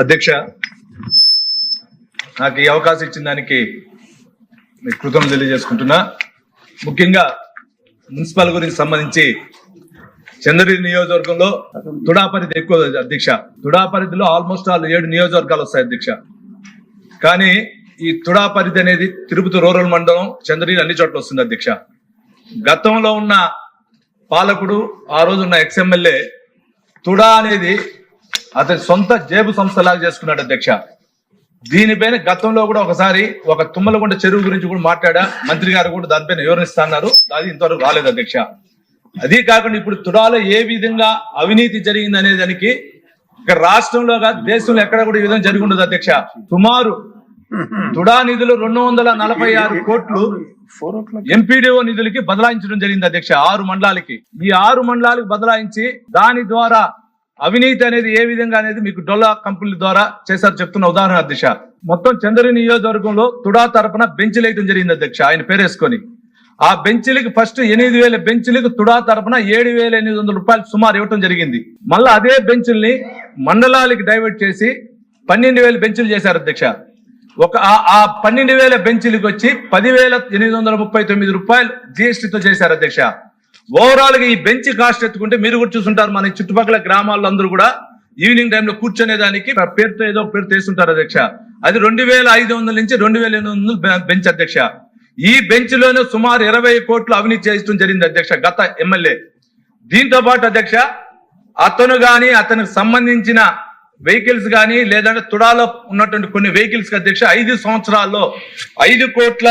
అధ్యక్ష నాకు ఈ అవకాశం ఇచ్చిన దానికి మీకు కృతజ్ఞతలు తెలియజేసుకుంటున్నా. ముఖ్యంగా మున్సిపల్ గురించి సంబంధించి చంద్రగిరి నియోజకవర్గంలో తుడా పరిధి ఎక్కువ అధ్యక్ష. తుడా పరిధిలో ఆల్మోస్ట్ ఆల్ ఏడు నియోజకవర్గాలు వస్తాయి అధ్యక్ష. కానీ ఈ తుడా పరిధి అనేది తిరుపతి రూరల్ మండలం చంద్రగిరి అన్ని చోట్ల వస్తుంది అధ్యక్ష. గతంలో ఉన్న పాలకుడు ఆ రోజు ఉన్న ఎక్స్ఎమ్మెల్యే తుడా అనేది అతని సొంత జేబు సంస్థలాగా చేసుకున్నాడు అధ్యక్ష. దీనిపైన గతంలో కూడా ఒకసారి ఒక తుమ్మలగుంట చెరువు గురించి కూడా మాట్లాడా. మంత్రి గారు కూడా దానిపైన వివరిస్తున్నారు అది ఇంతవరకు రాలేదు అధ్యక్ష. అదే కాకుండా ఇప్పుడు తుడాలో ఏ విధంగా అవినీతి జరిగింది అనే దానికి ఇక్కడ రాష్ట్రంలో దేశంలో ఎక్కడ కూడా ఈ విధంగా జరిగి ఉండదు అధ్యక్ష. సుమారు తుడా నిధులు రెండు వందల నలభై ఆరు కోట్లు ఎంపీడీఓ నిధులకి బదలాయించడం జరిగింది అధ్యక్ష ఆరు మండలాలకి. ఈ ఆరు మండలాలకు బదలాయించి దాని ద్వారా అవినీతి అనేది ఏ విధంగా అనేది మీకు డొల్లా కంపెనీల ద్వారా చేశారు చెప్తున్న ఉదాహరణ అధ్యక్ష. మొత్తం చంద్రుని నియోజకవర్గంలో తుడా తరపున బెంచ్లు వేయడం జరిగింది అధ్యక్ష ఆయన పేరేసుకొని. ఆ బెంచ్లకి ఫస్ట్ ఎనిమిది వేల బెంచ్లకు తుడా తరపున ఏడు వేల ఎనిమిది వందల రూపాయలు సుమారు ఇవ్వటం జరిగింది. మళ్ళీ అదే బెంచ్ల్ని మండలాలకి డైవర్ట్ చేసి పన్నెండు వేల బెంచ్లు చేశారు అధ్యక్ష. ఒక ఆ పన్నెండు వేల బెంచ్లకు వచ్చి పదివేల ఎనిమిది వందల ముప్పై తొమ్మిది రూపాయలు జిఎస్టీతో చేశారు అధ్యక్ష. ఓవరాల్గా ఈ బెంచ్ కాస్ట్ ఎత్తుకుంటే మీరు కూడా చూసుంటారు. మన చుట్టుపక్కల గ్రామాల్లో అందరూ కూడా ఈవినింగ్ టైంలో కూర్చునే దానికి పేరుతో ఏదో పేరు తెస్తుంటారు అధ్యక్ష. అది రెండు వేల ఐదు వందల నుంచి రెండు వేల ఎనిమిది వందల బెంచ్ అధ్యక్ష. ఈ బెంచ్లోనే సుమారు ఇరవై కోట్లు అవినీతి చేయడం జరిగింది అధ్యక్ష గత ఎమ్మెల్యే. దీంతో పాటు అధ్యక్ష అతను గాని అతనికి సంబంధించిన వెహికల్స్ గాని లేదంటే తుడాలో ఉన్నటువంటి కొన్ని వెహికల్స్ అధ్యక్ష ఐదు సంవత్సరాల్లో ఐదు కోట్ల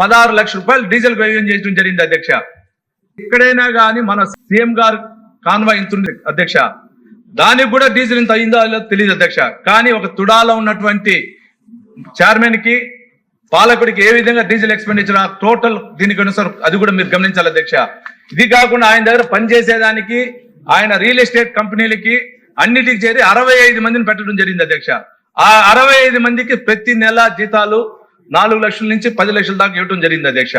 పదహారు లక్షల రూపాయలు డీజిల్ వ్యయం చేయడం జరిగింది అధ్యక్ష. ఎక్కడైనా గాని మన సీఎం గారు కాన్వాయ్ ఇంత అధ్యక్ష. దానికి కూడా డీజిల్ ఇంత అయిందో లేదో తెలియదు అధ్యక్ష. కానీ ఒక తుడాలో ఉన్నటువంటి చైర్మన్కి పాలకుడికి ఏ విధంగా డీజిల్ ఎక్స్పెండిచర్ టోటల్ దీనికి అనుసారం అది కూడా మీరు గమనించాలి అధ్యక్ష. ఇది కాకుండా ఆయన దగ్గర పనిచేసేదానికి ఆయన రియల్ ఎస్టేట్ కంపెనీలకి అన్నిటికి చేరి అరవై ఐదు మందిని పెట్టడం జరిగింది అధ్యక్ష. ఆ అరవై ఐదు మందికి ప్రతి నెల జీతాలు నాలుగు లక్షల నుంచి పది లక్షల దాకా ఇవ్వడం జరిగింది అధ్యక్ష.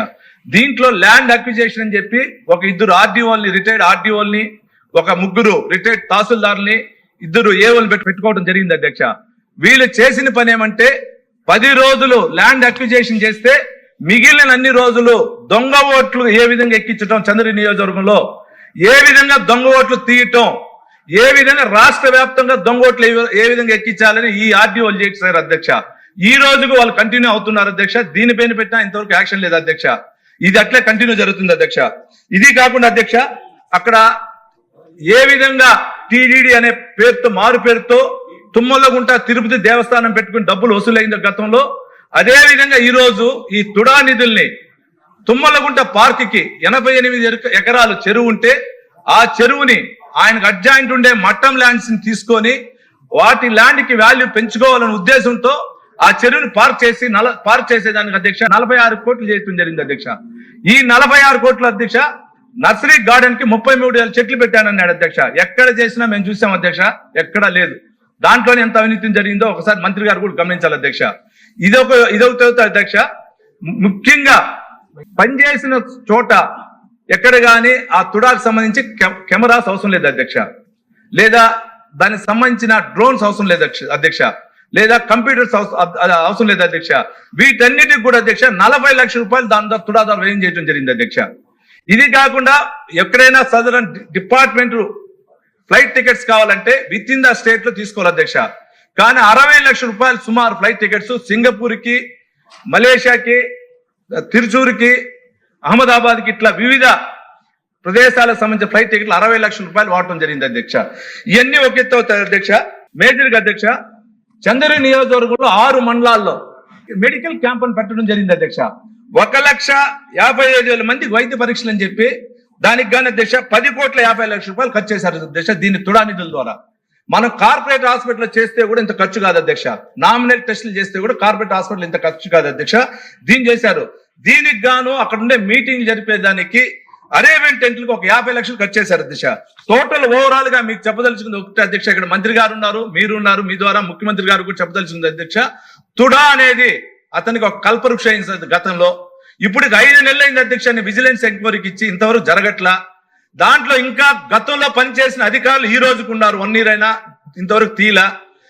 దీంట్లో ల్యాండ్ అక్విజేషన్ అని చెప్పి ఒక ఇద్దరు ఆర్డీఓల్ని రిటైర్డ్ ఆర్డీఓల్ని ఒక ముగ్గురు రిటైర్డ్ తహసీల్దార్ని ఇద్దరు ఏవోలు పెట్టి పెట్టుకోవడం జరిగింది అధ్యక్ష. వీళ్ళు చేసిన పని ఏమంటే పది రోజులు ల్యాండ్ అక్విజేషన్ చేస్తే మిగిలిన అన్ని రోజులు దొంగ ఓట్లు ఏ విధంగా ఎక్కించటం చంద్రి నియోజకవర్గంలో ఏ విధంగా దొంగ ఓట్లు తీయటం ఏ విధంగా రాష్ట్ర వ్యాప్తంగా దొంగ ఓట్లు ఏ- ఏ విధంగా ఎక్కించాలని ఈ ఆర్డీఓలు చేశారు అధ్యక్ష. ఈ రోజుకు వాళ్ళు కంటిన్యూ అవుతున్నారు అధ్యక్ష. దీనిపైన పెట్టినా ఇంతవరకు యాక్షన్ లేదు అధ్యక్ష. ఇది అట్లే కంటిన్యూ జరుగుతుంది అధ్యక్ష. ఇది కాకుండా అధ్యక్ష అక్కడ ఏ విధంగా టీడీడీ అనే పేరుతో మారు పేరుతో తుమ్మలగుంట తిరుపతి దేవస్థానం పెట్టుకుని డబ్బులు వసూలైంది గతంలో అదే విధంగా ఈ రోజు ఈ తుడా నిధుల్ని తుమ్మలగుంట పార్క్కి ఎనభై ఎనిమిది ఎక- ఎకరాలు చెరువు ఉంటే ఆ చెరువుని ఆయనకు అడ్జాయింట్ ఉండే మట్టం ల్యాండ్స్ని తీసుకొని వాటి ల్యాండ్కి వాల్యూ పెంచుకోవాలనే ఉద్దేశంతో ఆ చెరువును పార్క్ చేసి నల పార్క్ చేసేదానికి అధ్యక్ష నలభై ఆరు కోట్లు చేయడం జరిగింది అధ్యక్ష. ఈ నలభై ఆరు కోట్ల అధ్యక్ష నర్సరీ గార్డెన్కి ముప్పై మూడు వేల చెట్లు పెట్టానన్నాడు అధ్యక్ష. ఎక్కడ చేసినా మేము చూసాం అధ్యక్ష ఎక్కడా లేదు. దాంట్లోనే ఎంత అవినీతి జరిగిందో ఒకసారి మంత్రి గారు కూడా గమనించాలి అధ్యక్ష. ఇదొక ఇదొక అధ్యక్ష ముఖ్యంగా పనిచేసిన చోట ఎక్కడ గాని ఆ తుడాకు సంబంధించి కె- కెమెరాస్ అవసరం లేదు అధ్యక్ష. లేదా దానికి సంబంధించిన డ్రోన్స్ అవసరం లేదు అధ్యక్ష- అధ్యక్ష లేదా కంప్యూటర్స్ అవస- అవసరం లేదు అధ్యక్ష. వీటన్నిటికి కూడా అధ్యక్ష నలభై లక్షల రూపాయలు దాని ద్వారా తుడా వ్యయం చేయడం జరిగింది అధ్యక్ష. ఇది కాకుండా ఎక్కడైనా సదరన్ డిపార్ట్మెంట్ ఫ్లైట్ టికెట్స్ కావాలంటే విత్ ఇన్ ద స్టేట్లో తీసుకోవాలి అధ్యక్ష. కానీ అరవై లక్షల రూపాయలు సుమారు ఫ్లైట్ టికెట్స్ సింగపూర్కి మలేషియాకి తిరుచూరుకి అహ్మదాబాద్కి ఇట్లా వివిధ ప్రదేశాలకు సంబంధించిన ఫ్లైట్ టికెట్లు అరవై లక్షల రూపాయలు వాడటం జరిగింది అధ్యక్ష. ఇవన్నీ ఒక ఎత్తు అవుతాయి అధ్యక్ష. మేజర్గా అధ్యక్ష చంద్రగిరి నియోజకవర్గంలో ఆరు మండలాల్లో మెడికల్ క్యాంప్ అని పెట్టడం జరిగింది అధ్యక్ష. ఒక లక్ష యాభై ఐదు వేల మంది వైద్య పరీక్షలు అని చెప్పి దానికి గాని అధ్యక్ష పది కోట్ల యాభై లక్షల రూపాయలు ఖర్చు చేశారు అధ్యక్ష దీన్ని తుడా నిధుల ద్వారా. మనం కార్పొరేట్ హాస్పిటల్ చేస్తే కూడా ఇంత ఖర్చు కాదు అధ్యక్ష. నామినల్ టెస్టులు చేస్తే కూడా కార్పొరేట్ హాస్పిటల్ ఇంత ఖర్చు కాదు అధ్యక్ష. దీన్ని చేశారు. దీనికి గాను అక్కడ ఉండే మీటింగ్ జరిపేదానికి అరేబియన్ టెంట్లకు ఒక యాభై లక్షలు ఖర్చు చేశారు అధ్యక్ష. టోటల్ ఓవరాల్గా మీకు చెప్పదలుచుకుంది ఒకటి అధ్యక్ష ఇక్కడ మంత్రి గారు ఉన్నారు మీరు ఉన్నారు మీ ద్వారా ముఖ్యమంత్రి గారు కూడా చెప్పదలుచుకుంది అధ్యక్ష. తుడా అనేది అతనికి ఒక కల్పవృక్ష అయింది గతంలో. ఇప్పుడు ఐదు నెలలైంది అధ్యక్ష విజిలెన్స్ ఎంక్వైరీకి ఇచ్చి ఇంతవరకు జరగట్లా. దాంట్లో ఇంకా గతంలో పనిచేసిన అధికారులు ఈ రోజుకున్నారు వన్ ఇయర్ అయినా ఇంతవరకు తీలా.